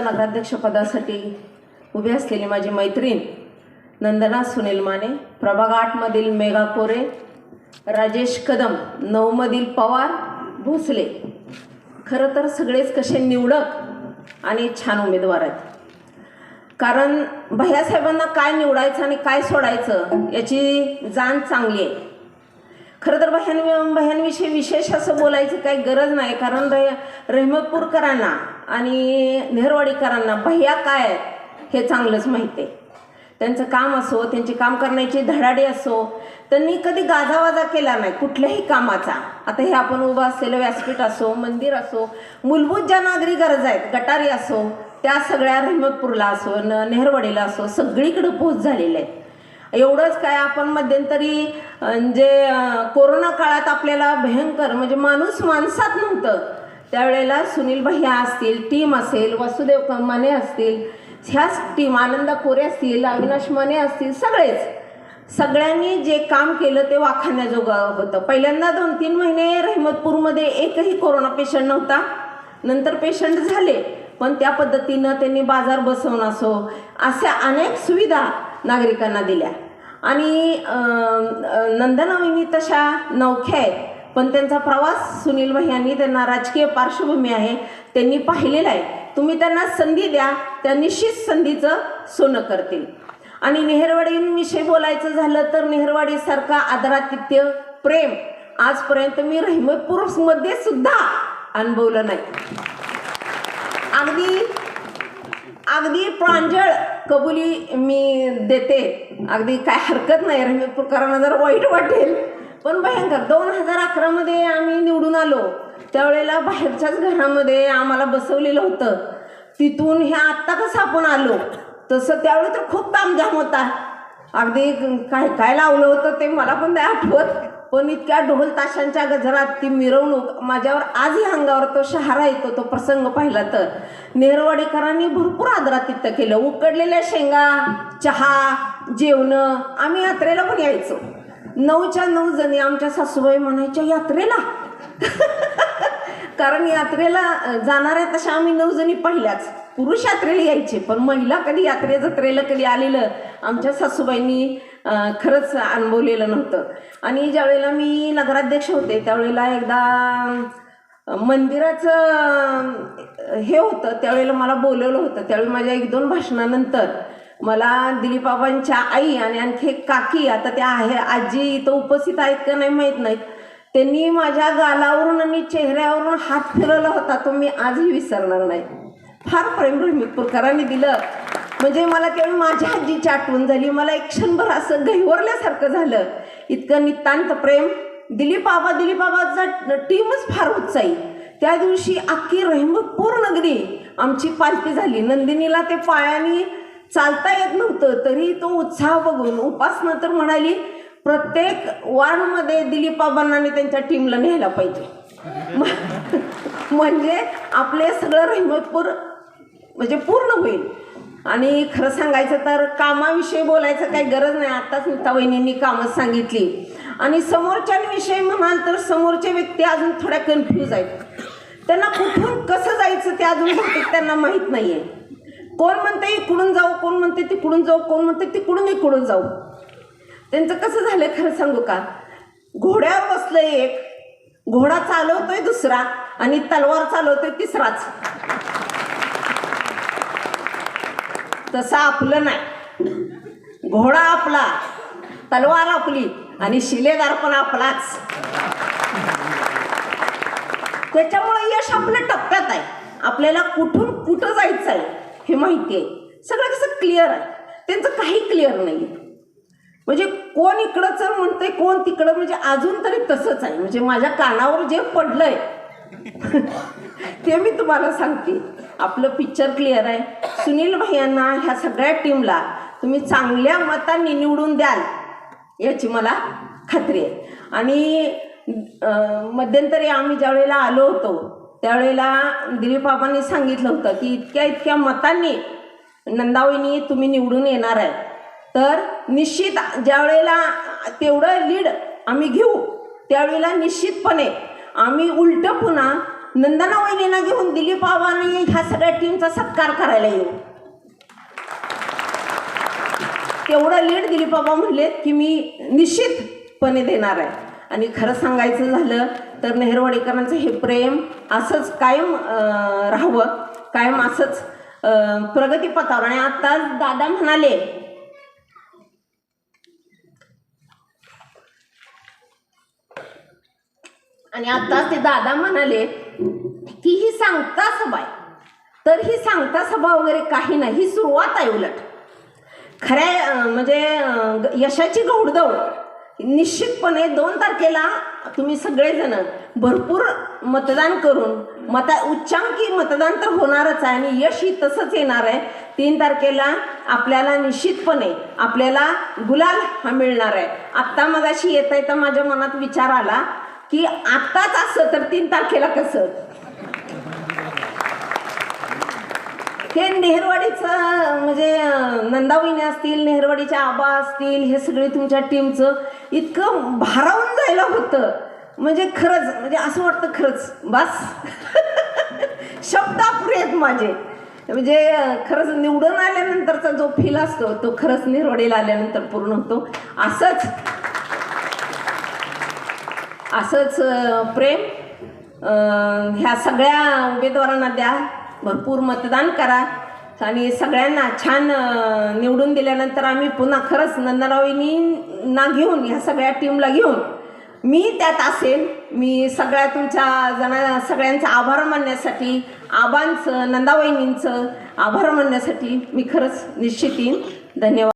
इथं नगराध्यक्षपदासाठी उभी असलेली माझी मैत्रीण नंदना सुनील माने प्रभाग आठमधील मेघा कोरे राजेश कदम नऊमधील पवार भोसले. खरं तर सगळेच कसे निवडक आणि छान उमेदवार आहेत. कारण भैयासाहेबांना काय निवडायचं आणि काय सोडायचं याची जाण चांगली आहे. खरं तर बह्यां बह्यांविषयी विशेष असं बोलायची काही गरज नाही कारण रे रेहमतपूरकरांना आणि नेहरवाडीकरांना भैया काय आहेत हे चांगलंच माहिती आहे. त्यांचं काम असो त्यांची काम करण्याची धडाडी असो त्यांनी कधी गाजावाजा केला नाही कुठल्याही कामाचा. आता हे आपण उभं असलेलं व्यासपीठ असो मंदिर असो मूलभूत ज्या नागरी गरजा आहेत गटारी असो त्या सगळ्या रहमतपूरला असो न नेहरवाडीला असो सगळीकडे पोच झालेले आहेत. एवढंच काय आपण मध्यंतरी जे कोरोना काळात आपल्याला भयंकर म्हणजे माणूस माणसात नव्हतं त्यावेळेला सुनील भैया असतील टीम असेल वसुदेव मने असतील ह्याच टीम आनंदा कोरे असतील अविनाश मने असतील सगळेच. सगळ्यांनी जे काम केलं ते वाखाण्याजोगं होतं. पहिल्यांदा दोन तीन महिने रहमतपूरमध्ये एकही कोरोना पेशंट नव्हता. नंतर पेशंट झाले पण त्या पद्धतीनं त्यांनी बाजार बसवणं असो अशा अनेक सुविधा नागरिकांना दिल्या. आणि अं, तशा नौख्या आहेत. पण त्यांचा प्रवास सुनील भैयांनी त्यांना राजकीय पार्श्वभूमी आहे त्यांनी पाहिलेला आहे. तुम्ही त्यांना संधी द्या त्या निश्चित संधीचं सोनं करतील. आणि नेहरवाडींविषयी बोलायचं झालं तर नेहरवाडीसारखा आदरातिथ्य प्रेम आजपर्यंत मी रहमतपूरमध्ये सुद्धा अनुभवलं नाही. अगदी अगदी प्रांजळ कबुली मी देते. अगदी काय हरकत नाही रहमतपूरकरांना जर वाईट वाटेल. पण भयंकर दोन हजार अकरामध्ये आम्ही निवडून आलो. त्यावेळेला बाहेरच्याच घरामध्ये आम्हाला बसवलेलं होतं. तिथून हे आत्ता कसं आपण आलो? तसं त्यावेळी तर खूप तामझाम होता. अगदी काय काय लावलं होतं ते मला पण नाही आठवत. पण इतक्या ढोल ताशांच्या गजरात ती मिरवणूक माझ्यावर आजही अंगावर तो शहारा येतो तो प्रसंग पाहिला तर. नेरवाडेकरांनी भरपूर आदरातिथ्य केलं. उकडलेल्या शेंगा चहा जेवणं आम्ही यात्रेला पण यायचो. नऊच्या नऊ जणी आमच्या सासूबाई म्हणायच्या यात्रेला. कारण यात्रेला जाणाऱ्या तशा आम्ही नऊ जणी पहिल्याच. पुरुष यात्रेला यायचे पण महिला कधी यात्रे जत्रेला कधी आलेलं आमच्या सासूबाईंनी खरंच अनुभवलेलं नव्हतं. आणि ज्यावेळेला मी नगराध्यक्ष होते त्यावेळेला एकदा मंदिराचं हे होतं त्यावेळेला मला बोलवलं होतं. त्यावेळी माझ्या एक दोन भाषणानंतर मला दिलीपबाबांच्या आई आणि आणखी एक काकी आता त्या आहे आजी इथं उपस्थित आहेत का नाही माहीत नाहीत. त्यांनी माझ्या गालावरून आणि चेहऱ्यावरून हात फिरवला होता तो मी आजही विसरणार नाही. फार प्रेम रहिमतपूरकरांनी दिलं. म्हणजे मला त्यावेळी माझ्या आजीची आठवण झाली. मला एक क्षणभर असं गहिवरल्यासारखं झालं. इतकं नितांत प्रेम. दिलीप बाबा दिलीप बाबाचा टीमच फार उत्साही. त्या दिवशी अख्खी रहमतपूर नगरी आमची पालखी झाली. नंदिनीला ते पायाने चालता येत नव्हतं तरी तो उत्साह बघून उपासना तर म्हणाली प्रत्येक वार्डमध्ये दिलीप त्यांच्या टीमला न्यायला पाहिजे. म्हणजे आपले सगळं रहिमतपूर म्हणजे पूर्ण होईल. आणि खरं सांगायचं तर कामाविषयी बोलायचं काही गरज नाही आत्ताच नीता वहिनींनी कामं सांगितली. आणि समोरच्यांविषयी म्हणाल तर समोरचे व्यक्ती अजून थोड्या कन्फ्यूज आहेत. त्यांना कुठून कसं जायचं ते अजून त्यांना माहीत नाही आहे कोण म्हणते इकडून जाऊ कोण म्हणते तिकडून जाऊ कोण म्हणते तिकडून इकडून जाऊ? त्यांचं कसं झालं खरं सांगू का? घोड्यावर बसलं एक घोडा चालवतोय दुसरा आणि तलवार चालवतोय तिसराच. तसं आपलं नाही. घोडा आपला तलवार आपली आणि शिलेदार पण आपलाच. त्याच्यामुळे यश आपल्या टप्प्यात आहे. आपल्याला कुठून कुठं जायचं आहे हे माहिती आहे. सगळं कसं क्लिअर आहे. त्यांचं काही क्लिअर नाही. म्हणजे कोण इकडं चल म्हणतंय कोण तिकडं म्हणजे अजून तरी तसंच आहे. म्हणजे माझ्या कानावर जे पडलंय ते मी तुम्हाला सांगते. आपलं पिक्चर क्लिअर आहे. सुनील भैयांना ह्या सगळ्या टीमला तुम्ही चांगल्या मतांनी निवडून द्याल याची मला खात्री आहे. आणि मध्यंतरी आम्ही ज्यावेळेला आलो होतो त्यावेळेला दिलीप बाबांनी सांगितलं होतं की इतक्या इतक्या मतांनी नंदावहिनी तुम्ही निवडून येणार आहे. तर निश्चित ज्यावेळेला तेवढं लीड आम्ही घेऊ त्यावेळेला निश्चितपणे आम्ही उलटं पुन्हा नंदना वहिनीला घेऊन दिलीप बाबांनी ह्या सगळ्या टीमचा सत्कार करायला येऊ. तेवढं लीड दिलीप बाबा म्हणलेत की मी निश्चितपणे देणार आहे. आणि खरं सांगायचं झालं तर नेहरवाडीकरांचं हे प्रेम असंच कायम राहावं कायम असंच प्रगतीपथावर आणि आता दादा म्हणाले आणि आता ते दादा म्हणाले की ही सांगता सभा आहे. तर ही सांगता सभा वगैरे काही नाही ही सुरुवात आहे उलट. खऱ्या म्हणजे यशाची गौडदौड. निश्चितपणे दोन तारखेला तुम्ही सगळेजण भरपूर मतदान करून मता उच्चांकी मतदान तर होणारच आहे आणि यश ही तसंच येणार आहे. तीन तारखेला आपल्याला निश्चितपणे आपल्याला गुलाल हा मिळणार आहे. आत्ता मगाशी येता येता माझ्या मनात विचार आला की आत्ताच असं तर तीन तारखेला कसं? हे नेहरवाडीचं म्हणजे नंदावहिनी असतील नेहरवाडीच्या आबा असतील हे सगळे तुमच्या टीमचं इतकं भारावून जायला होतं. म्हणजे खरंच म्हणजे असं वाटतं खरंच. बस. शब्द अपुरे आहेत माझे. म्हणजे खरंच निवडून आल्यानंतरचा जो फील असतो तो खरंच नेहरवाडीला आल्यानंतर पूर्ण होतो. असंच. असंच प्रेम. ह्या सगळ्या उमेदवारांना द्या. भरपूर मतदान करा. आणि सगळ्यांना छान निवडून दिल्यानंतर आम्ही पुन्हा खरंच ना घेऊन ह्या सगळ्या टीमला घेऊन मी त्यात असेल. मी सगळ्या तुमच्या जणा सगळ्यांचा आभार मानण्यासाठी आबांचं नंदावहिनींचं आभार मानण्यासाठी मी खरंच निश्चित येईन. धन्यवाद.